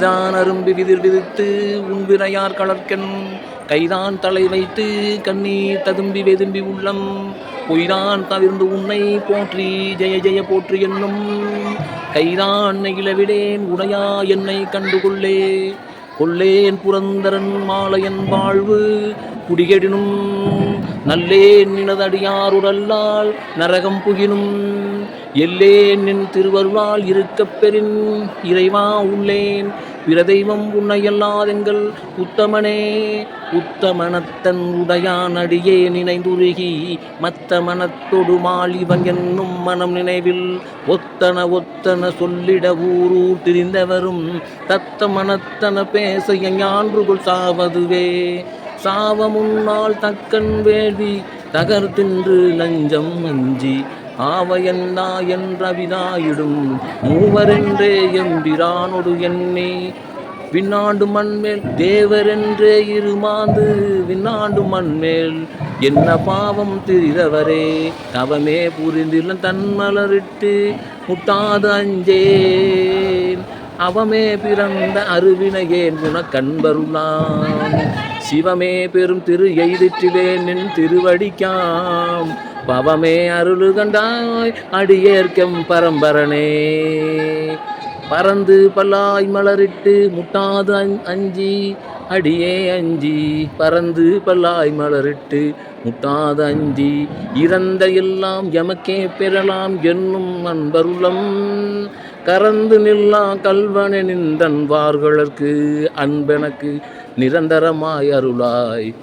தான் அரும்பி விதிர் விதித்து உன்விரையார் கலர்க்கண் கைதான் தலை வைத்து கண்ணீர் ததும்பி வெதும்பி உள்ளம். பொய்தான் தவிர்ந்து உன்னை போற்றி ஜெய ஜெய போற்றி என்னும். கைதான் நெகிழவிடேன் உடையா என்னை கண்டுகொள்ளே கொல்லேன் புரந்தரன் மாலையன் வாழ்வு குடிகெடினும். நல்லேன் நினதடியாருடல்லால் நரகம் புகினும். எல்லேன் நின் திருவருளால் இருக்கப் பெறின் இறைவா உள்ளேன். பிரதெய்வம் உன்னையல்லாதெங்கள் உத்தமனே உத்தமனத்தன் உடையான் அடியே நினைந்துருகி மத்த மனத்தொடு மாலிவன் என்னும் மனம் நினைவில் ஒத்தன ஒத்தன சொல்லிட ஊரூர் திரிந்தவரும் தத்த மனத்தன பேச ஞான்றுகுள் சாவதுவே. சாவ முன்னால் தக்கன் வேள்வி தகர்த்தின்று லஞ்சம் அஞ்சி ஆவையந்தா என்றவிதாயிடும். மூவரென்றே எம்பிரானொடு எண்ணே விண்ணாண்டு மண்மேல் தேவரென்றே இருமாந்து. விண்ணாண்டு மண்மேல் என்ன பாவம் திரிதவரே. தவமே புரிந்தில தன்மலரிட்டு முட்டாத அஞ்சேன். அவமே பிறந்த அருவினையேன் உனக்கண்பருளான் சிவமே பெரும் திரு எய்திற்றிலே நின் திருவடிக்காம். பவமே அருளு கண்டாய் அடியேற்கம் பரம்பரனே. பறந்து பல்லாய் மலரிட்டு முட்டாது அஞ்சி அடியே அஞ்சி. பறந்து பல்லாய் மலரிட்டு முட்டாது அஞ்சி. இறந்த எல்லாம் எமக்கே பெறலாம் என்னும் அன்பருளம். கறந்து நில்லா கல்வனே நின்றன் வார்களுக்கு அன்பெனக்கு நிரந்தரமாய் அருளாய்.